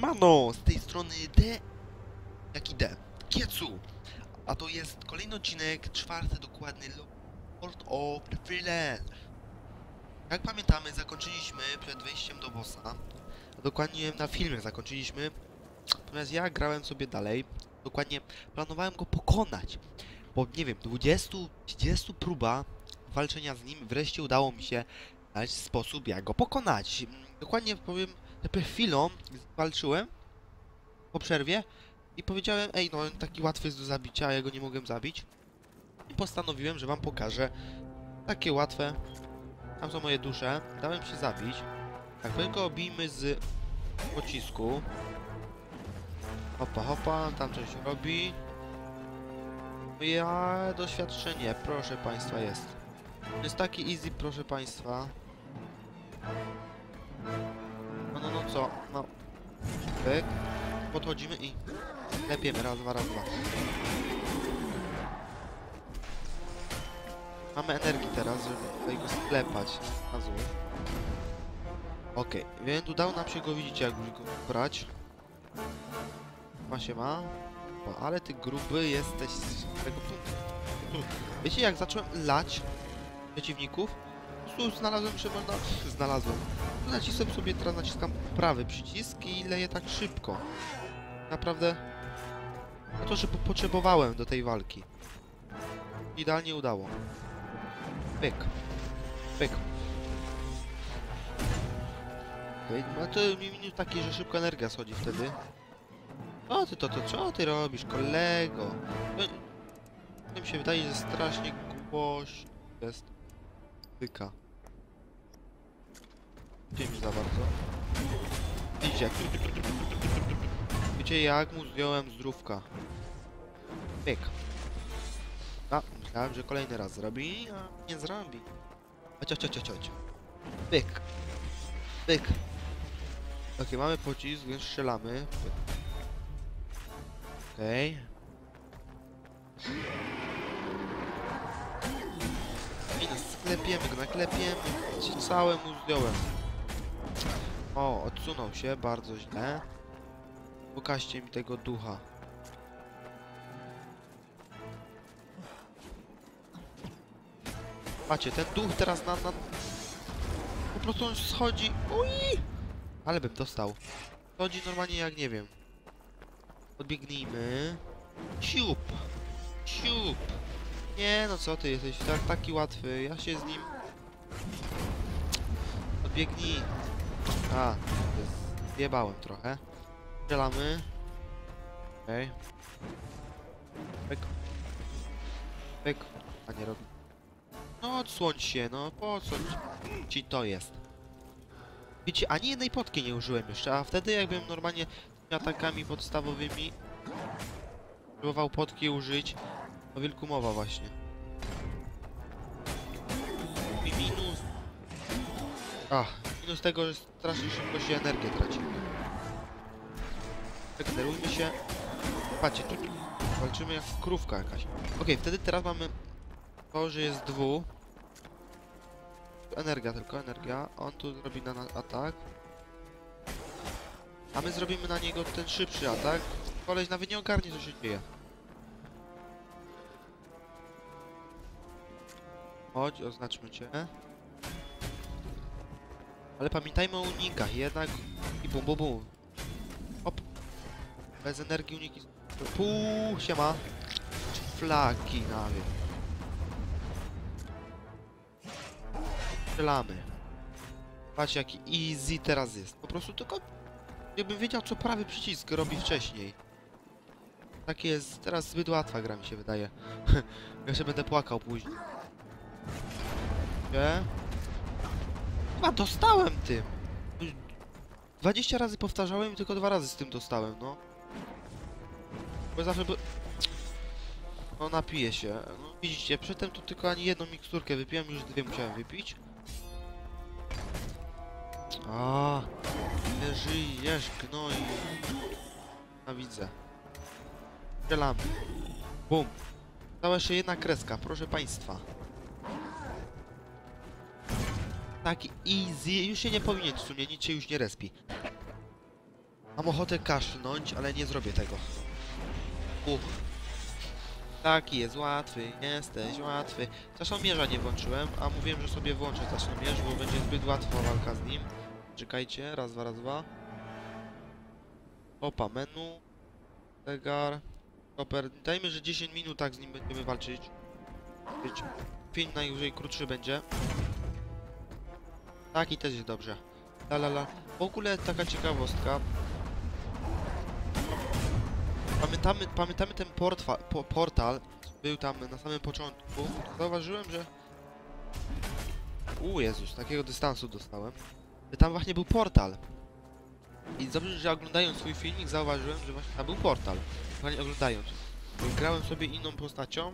Mano, z tej strony D, jaki D, Kiecu, a to jest kolejny odcinek, czwarty dokładny, Lord of the Freelance. Jak pamiętamy, zakończyliśmy przed wejściem do bossa, dokładnie na filmie zakończyliśmy, natomiast ja grałem sobie dalej, dokładnie planowałem go pokonać, po nie wiem, 20-30 próba walczenia z nim, wreszcie udało mi się znaleźć sposób, jak go pokonać. Dokładnie powiem, przed chwilą walczyłem po przerwie i powiedziałem, ej no taki łatwy jest do zabicia, a ja go nie mogłem zabić. I postanowiłem, że wam pokażę takie łatwe. Tam są moje dusze. Dałem się zabić. Tak, go obijmy z pocisku. Hopa, hopa, tam coś robi. Ja doświadczenie, proszę państwa, jest. To jest taki easy, proszę państwa. No, no, co? No. Pyk. Podchodzimy i lepiemy. Raz, dwa, raz, dwa. Mamy energii teraz, żeby go sklepać na zły. Okej, więc udało nam się go, widzicie, jak już go brać. Ma się ma. Ale ty gruby jesteś z tego punktu. Wiecie, jak zacząłem lać przeciwników, prostu znalazłem, można... Znalazłem. Nacisłem sobie, teraz naciskam prawy przycisk i leję tak szybko. Naprawdę... No to, że po potrzebowałem do tej walki. Idealnie udało. Pyk. Pyk. Okej, no to mi minut taki, że szybko energia schodzi wtedy. O ty to, to co ty robisz, kolego? No, mi się wydaje, że strasznie głośno jest. Pyka. Mi za bardzo? Widzicie jak... Wiecie jak mu zdjąłem zdrówka. Pyk. A, myślałem, że kolejny raz zrobi, a nie zrobi. Chodź, chodź, chodź, chodź. Pyk. Pyk. Okej, mamy pocisk, więc strzelamy. Okej. I no, sklepiemy go, naklepiemy. Całe mu zdjąłem. O, odsunął się, bardzo źle. Pokażcie mi tego ducha. Macie, ten duch teraz na, na... Po prostu on schodzi... Ui! Ale bym dostał. Schodzi normalnie jak nie wiem. Podbiegnijmy. Siup! Siup! Nie no co ty jesteś tak, taki łatwy. Ja się z nim... Podbiegnij. A, zjebałem trochę. Strzelamy. Okej. Pyk. Pyk. A nie robi. No odsłoń się, no po co ci- to jest? Widzicie, ani jednej potki nie użyłem jeszcze, a wtedy jakbym normalnie tymi atakami podstawowymi próbował potki użyć, o wilku mowa właśnie. I minus... Ach, minus tego, że strasznie szybko się energię traci. Regenerujmy się. Patrzcie, tu walczymy jak krówka jakaś. Okej, wtedy teraz mamy to, że jest dwu. Energia tylko, energia. On tu zrobi na nas atak. A my zrobimy na niego ten szybszy atak. Koleś nawet nie ogarnie co się dzieje. Chodź, oznaczmy cię. Ale pamiętajmy o unikach, jednak i bum bum bum. Hop. Bez energii uniki. Pół siema. Flaki nawet. Strzelamy. Patrz jaki easy teraz jest. Po prostu tylko jakbym wiedział co prawy przycisk robi wcześniej. Tak jest, teraz zbyt łatwa gra mi się wydaje. Jeszcze będę płakał później. Gdzie? Chyba dostałem tym. 20 razy powtarzałem i tylko dwa razy z tym dostałem, no. Bo zawsze by... No napiję się. No widzicie, przedtem tu tylko ani jedną miksturkę wypiłem, już dwie musiałem wypić. A, nie żyjesz, gnoi. A widzę. Strzelamy. Bum. Stała się jedna kreska, proszę państwa. Taki easy, już się nie powinien w sumie, nic się już nie respi. Mam ochotę kaszlnąć, ale nie zrobię tego. Uch. Taki jest łatwy, jesteś łatwy. Czasomierza nie włączyłem, a mówiłem, że sobie włączę czasomierz, bo będzie zbyt łatwa walka z nim. Czekajcie, raz, dwa, raz, dwa. Opa, menu. Zegar. Super. Dajmy, że 10 minut tak z nim będziemy walczyć. Wiecie, Film najwyżej krótszy będzie. Tak i też jest dobrze. La la la. W ogóle taka ciekawostka. Pamiętamy, pamiętamy ten portfa, po, portal, był tam na samym początku. Zauważyłem, że... U Jezus, takiego dystansu dostałem. Tam właśnie był portal. I dobrze, że oglądając swój filmik zauważyłem, że właśnie tam był portal. Właśnie oglądając. Grałem sobie inną postacią,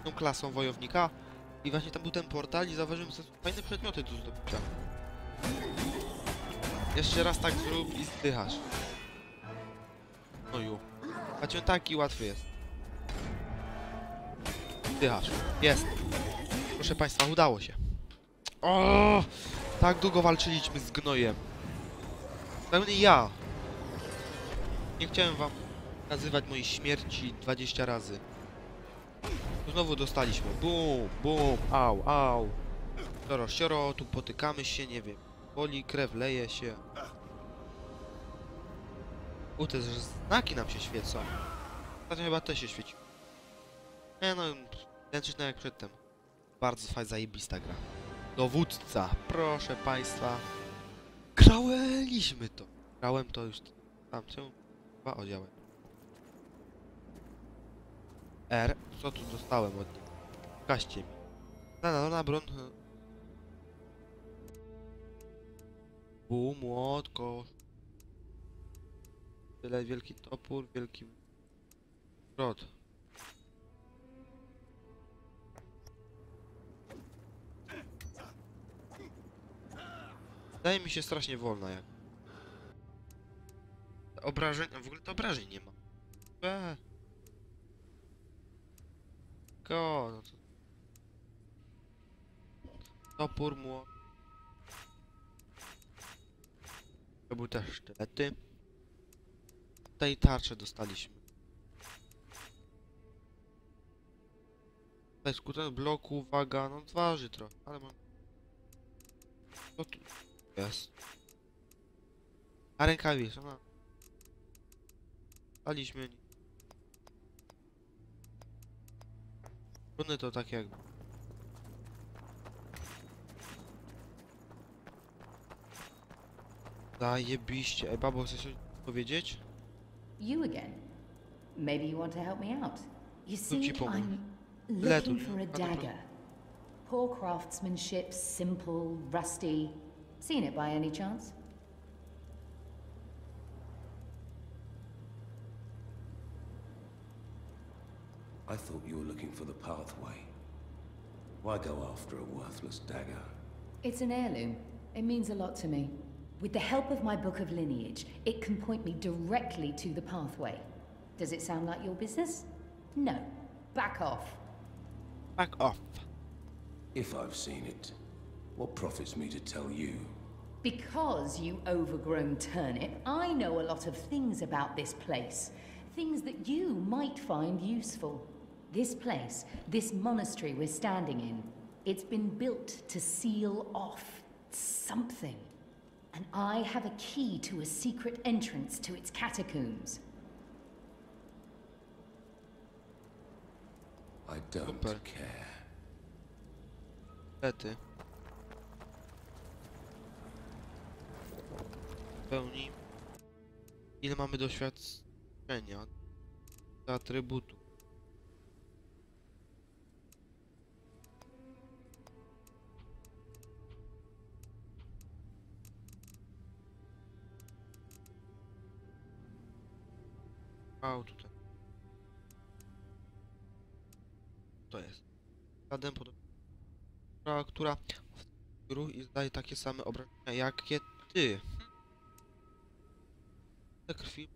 inną klasą wojownika i właśnie tam był ten portal i zauważyłem, że fajne przedmioty do zdobycia. Jeszcze raz tak zrób i zdychasz. No ju. Patrz, on taki łatwy jest. Zdychasz. Jest. Proszę Państwa, udało się. O, tak długo walczyliśmy z gnojem. Pełny ja. Nie chciałem wam nazywać mojej śmierci 20 razy. Znowu dostaliśmy. Bum, bum, au, au. Sioro, sioro, tu potykamy się, nie wiem. Boli, krew leje się. U, te znaki nam się świecą. Ostatnio chyba też się świeci. Nie no, identyczne jak przedtem. Bardzo fajna, zajebista gra. Dowódca, proszę państwa. Grałeliśmy to. Grałem to już tamtą chyba oddziałem. R, co tu dostałem od nich? Kaście mi. Na, bron. Bu, młot, kosz. Tyle wielki topór, wielki rod. Wydaje mi się strasznie wolna jak. Obrażeń, w ogóle to obrażeń nie ma. Eee. Go, no to... Topór, młot. To był też sztylety. Tutaj tarczę dostaliśmy. Tutaj skutek bloku, uwaga, no waży trochę, ale mam... Co tu jest? A rękawice, no. Daliśmy... Runy to tak jakby... Zajebiście. Ej, babo, chcesz coś powiedzieć? You again? Maybe you want to help me out. You see. I'm looking for a dagger. Poor craftsmanship, simple, rusty. Seen it by any chance? I thought you were looking for the pathway. Why go after a worthless dagger? It's an heirloom. It means a lot to me. With the help of my book of lineage, it can point me directly to the pathway. Does it sound like your business? No. Back off. Back off. If I've seen it, what profits me to tell you? Because, you overgrown turnip, I know a lot of things about this place. Things that you might find useful. This place, this monastery we're standing in, it's been built to seal off something. And I have a key to a secret entrance to its catacombs. I don't Super. care. Niestety. W pełni. Ile mamy doświadczenia? Do atrybutu. Tutaj. To jest. Zadem pod która, w i zdaje takie same obrażenia jakie ty. Te krwi.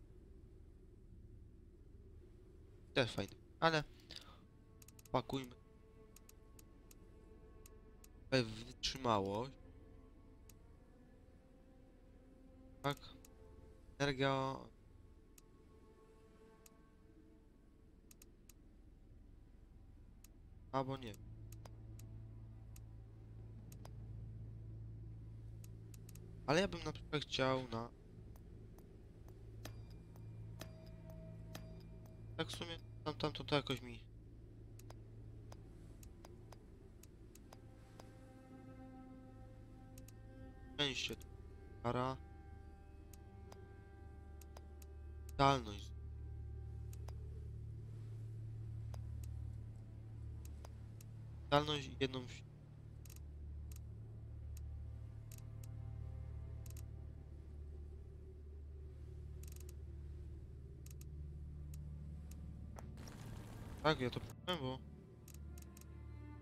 Też fajne, ale pakujmy. Wytrzymałość. Tak. Energia... Albo nie. Ale ja bym na przykład chciał na... Tak w sumie tam, tam to, to jakoś mi... Szczęście. Para. Zdalność. Zdalność i jedną. Tak, ja to powiem, bo...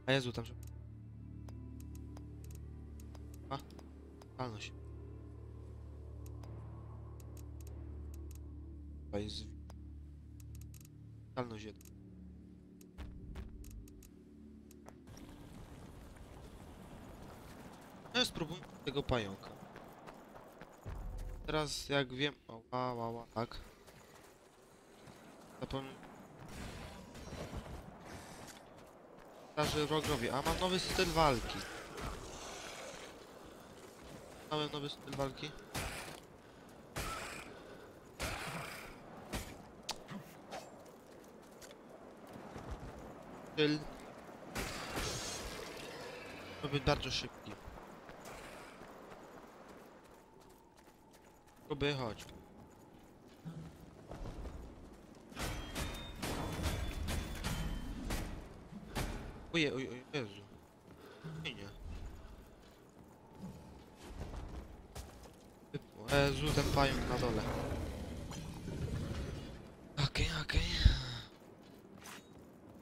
A Jezu, tam. A, zdalność. To jest... Zdalność jedna. Spróbujmy tego pająka. Teraz jak wiem... O, ła, ła, ła, tak. Zapomnę... Starzy wrogowie, a mam nowy styl walki. Mamy nowy styl walki. Styl... Być bardzo szybki. Próbuję chodź. Oje, oj, oj, Jezu. Nie, nie. Jezu, ten pająk na dole. Okej, okej.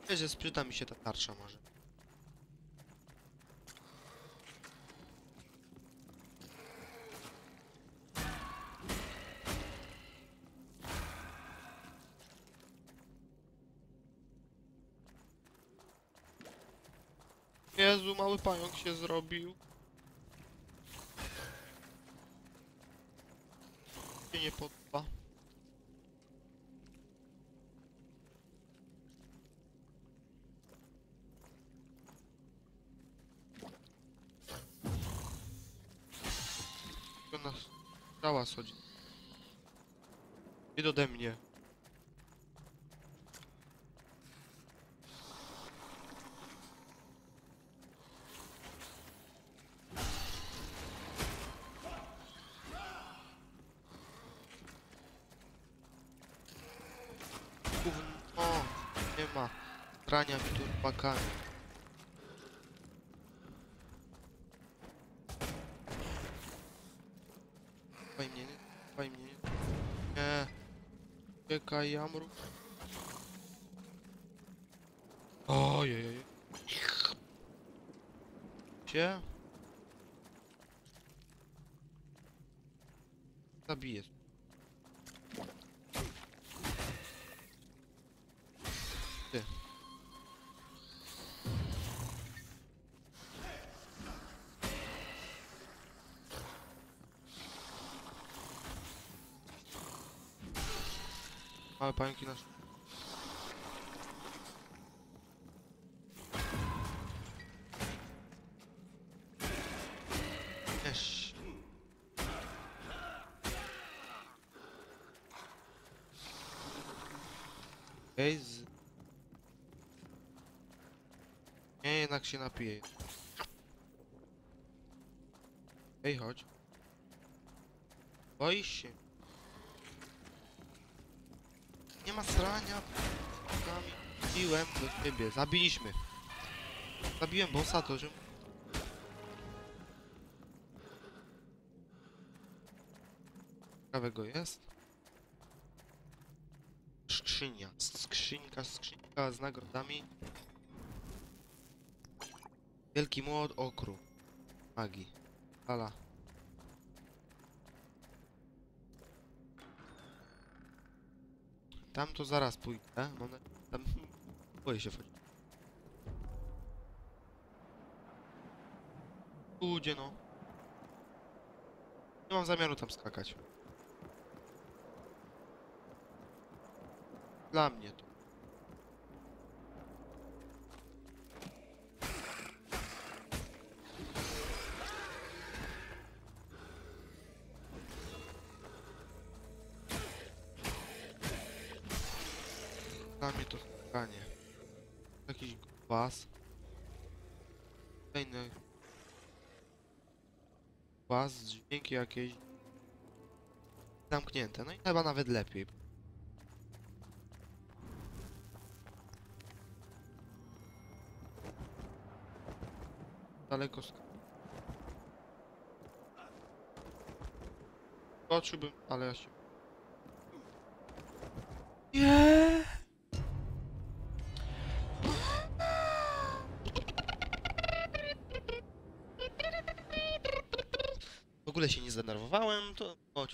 Wiesz, że sprzyda mi się ta tarcza może. Jezu, mały pająk się zrobił. Się nie podoba. Nas cała schodzi. Idź ode mnie. Gówno, nie ma grania mi tu bakami. Dawaj mnie, nie? Dawaj mnie, nie? Nie. Czekaj, Jamru. Ojej. Gdzie? Zabiję. Pająki nasze. Też. Okej, z... Nie, jednak się napiję. Ej, chodź. Boisz się? Ma srania. Biłem do ciebie. Zabiliśmy. Zabiłem bossa, to że... Ciekawego jest. Skrzynia. Skrzynka, skrzynka z nagrodami. Wielki młot okru. Magii. Lala. Tam to zaraz pójdę. Mam na... Tam boję się wchodzić. Ludzie no. Nie mam zamiaru tam skakać. Dla mnie to. Was, dźwięki jakieś. Zamknięte, no i chyba nawet lepiej. Daleko sk... Skoczyłbym, ale ja się... Nie!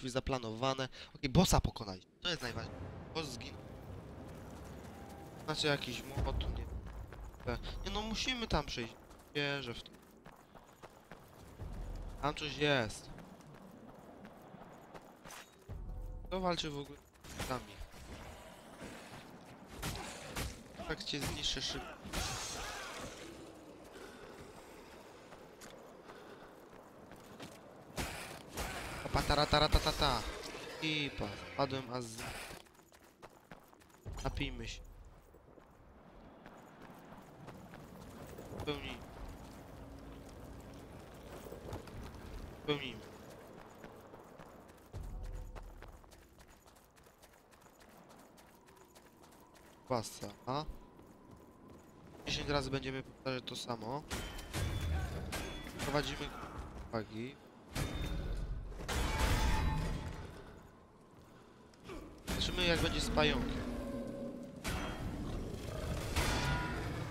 Oczywiście zaplanowane. Okej, bossa pokonać, to jest najważniejsze. Boss zginął. Znaczy jakiś młot, nie Nie no, musimy tam przejść. Wierzę w to. Tam coś jest. Kto walczy w ogóle z nami? Tak cię zniszczy szybko. Pataratatata. Ipa. Padłem a z... Napijmy się. Pełnij. Pełnijmy. Pasa, a? 10 razy będziemy powtarzać to samo. Prowadzimy uwagi. Jak będzie z pająkiem.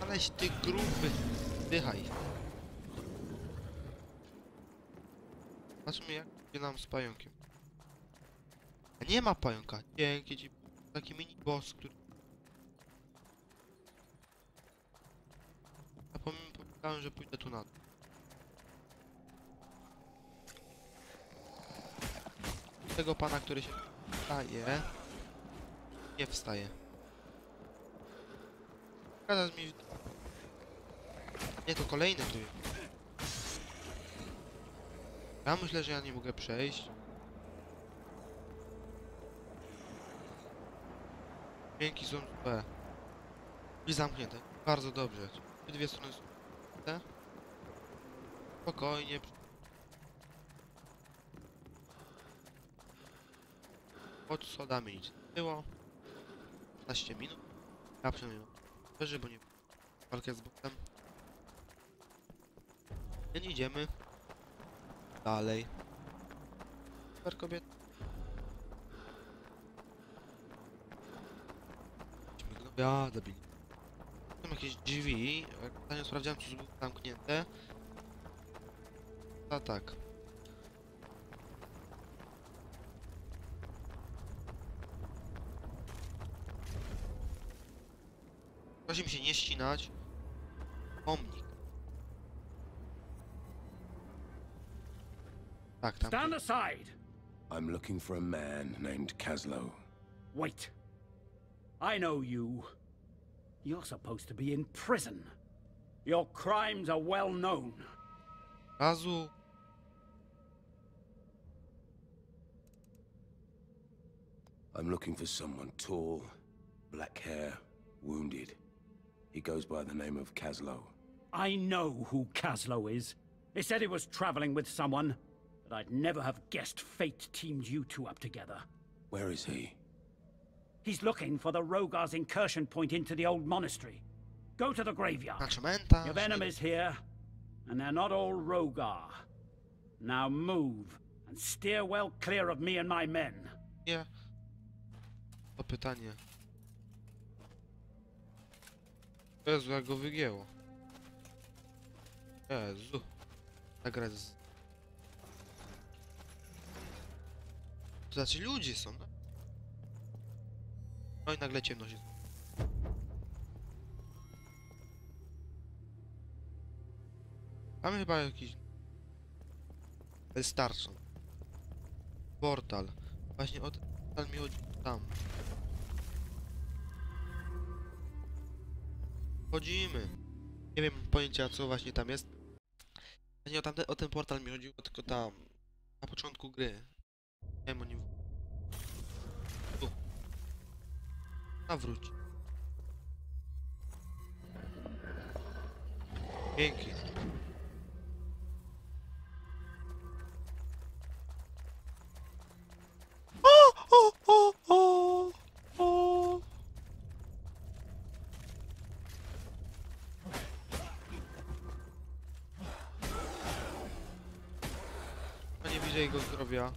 Aleś ty gruby. Dychaj. Zobaczymy jak będzie nam z pająkiem. A nie ma pająka. Dzięki ci. Taki mini boss, który... Zapomniałem, pomyślałem, że pójdę tu na dół. Tego pana, który się wstaje. Nie wstaje. Teraz mi... Nie, to kolejny tu. Ja myślę, że ja nie mogę przejść. Dźwięki są złe. I zamknięte. Bardzo dobrze. Dwie strony są. Spokojnie. Pod sodami nic nie było. 15 minut. Ja przynajmniej mam bo nie walkę z botem. Nie idziemy. Dalej. Super kobiet. Ja, zabili. Są jakieś drzwi. Jak ostatnio sprawdziłem, czy były zamknięte. A tak. Proszę mi się nie ścinać. Pomnik. Tak, tam. Stand aside! I'm looking for a man named Caslow. Wait. I know you. You're supposed to be in prison. Your crimes are well known. Razu. I'm looking for someone tall, black hair, wounded. He goes by the name of Caslow. I know who Caslow is. They said he was traveling with someone, but I'd never have guessed fate teamed you two up together. Where is he? He's looking for the Rogar's incursion point into the old monastery. Go to the graveyard. Na cmentarz. Your enemies here, and they're not all Rogar. Now move, and steer well clear of me and my men. Nie. To pytanie. Jezu, jak go wygięło. Jezu. Ta gra jest... To znaczy ludzie są, no. No i nagle ciemność jest. Mamy chyba jakiś... Wystarczą. Portal. Właśnie od... Portal mi chodzi tam. Chodzimy. Nie wiem pojęcia co właśnie tam jest. Nie o, tamte, o ten portal mi chodziło, tylko tam. Na początku gry. Nie wiem o nim. Tu. Nawróć. Pięknie. Widzę jego zdrowia.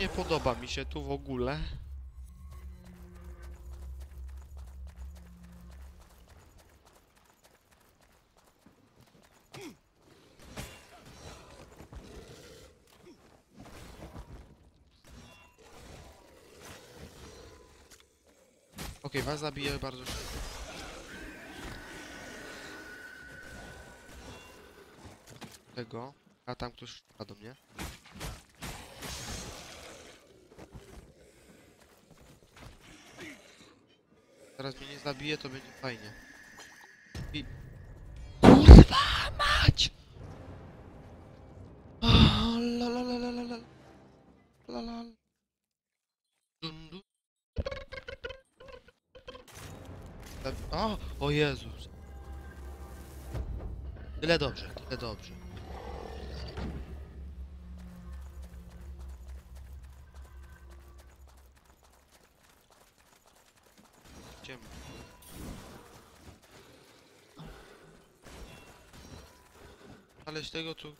Nie podoba mi się tu w ogóle. Was zabiję bardzo szybko. Tego. A tam ktoś strzela do mnie. Teraz mnie nie zabije, to będzie fajnie. O, Jezus. Tyle dobrze, tyle dobrze. Ciemno. Ale z tego tu...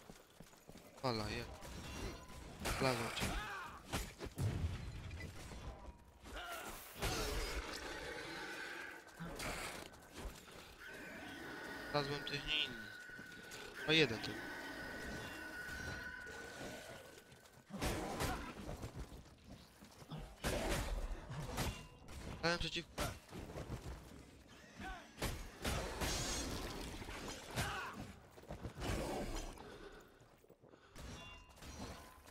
Fala, je. Plazą cię. Znalazłem tych nie inny. A jeden tu. Stałem przeciw...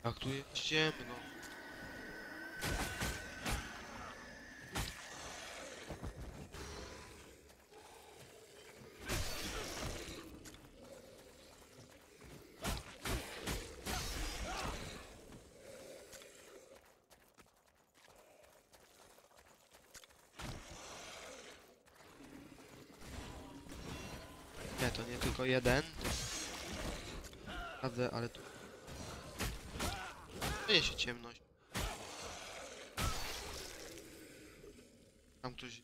Jak tu jest ciemno. Nie, to jeden. Prawda, ale tu... Dzieje się ciemność. Tam ktoś...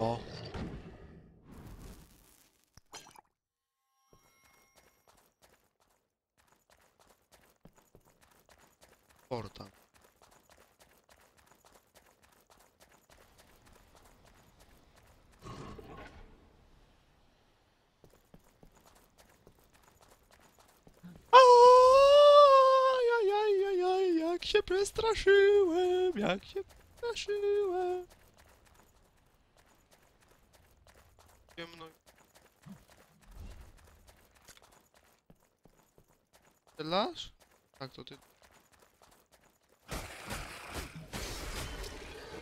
O! Portal. Ajajajajaj, jak się przestraszyłem, jak się przestraszyłem. Ciemno. Strzelasz? Tak, to ty.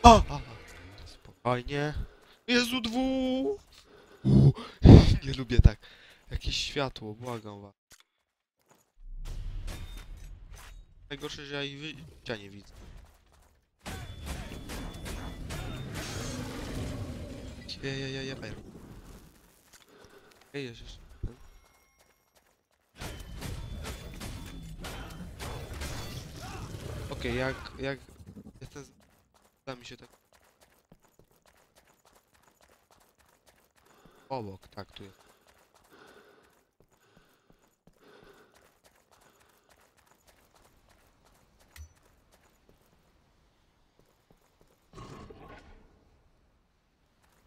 A. Spokojnie. Jezu, dwu! Nie lubię tak. Jakieś światło, błagam was. Najgorsze, że ja ich wyjścia nie widzę. Ja, ja, ja, ja, Pyro. Ej, ten. Okej, jak, jak... Jestem... Da mi się tak... Obok, tak, tu jest.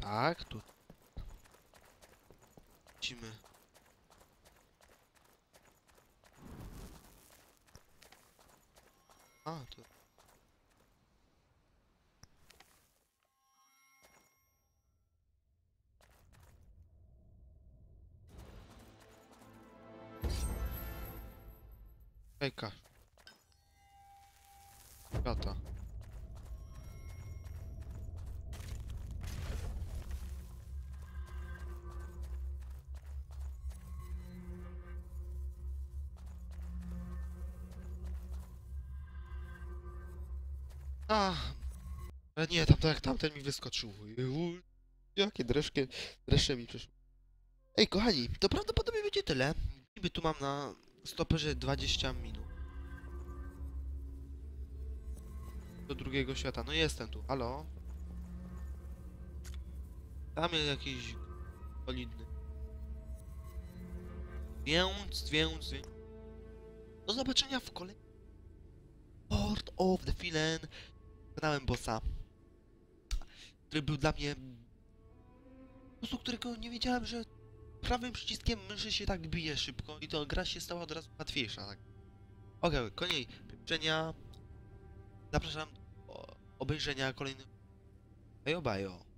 Tak, tu. Lecimy. A, tu. Fejka. Gata. Nie, tam tak, tamten mi wyskoczył. Jakie dreszcze, dreszcze mi przyszły. Ej, kochani, to prawdopodobnie będzie tyle. Niby tu mam na stoperze 20 minut. Do drugiego świata. No jestem tu, halo? Tam jest jakiś solidny. Więc, więc, więc... Do zobaczenia w kolejnym Lord of the Villain. Pokonałem bossa. Który był dla mnie... Po prostu którego nie wiedziałem, że prawym przyciskiem myszy się tak bije szybko i to gra się stała od razu łatwiejsza, tak. Okej, okay, koniec pieprzenia. Zapraszam do obejrzenia kolejnych... Bajo, bajo.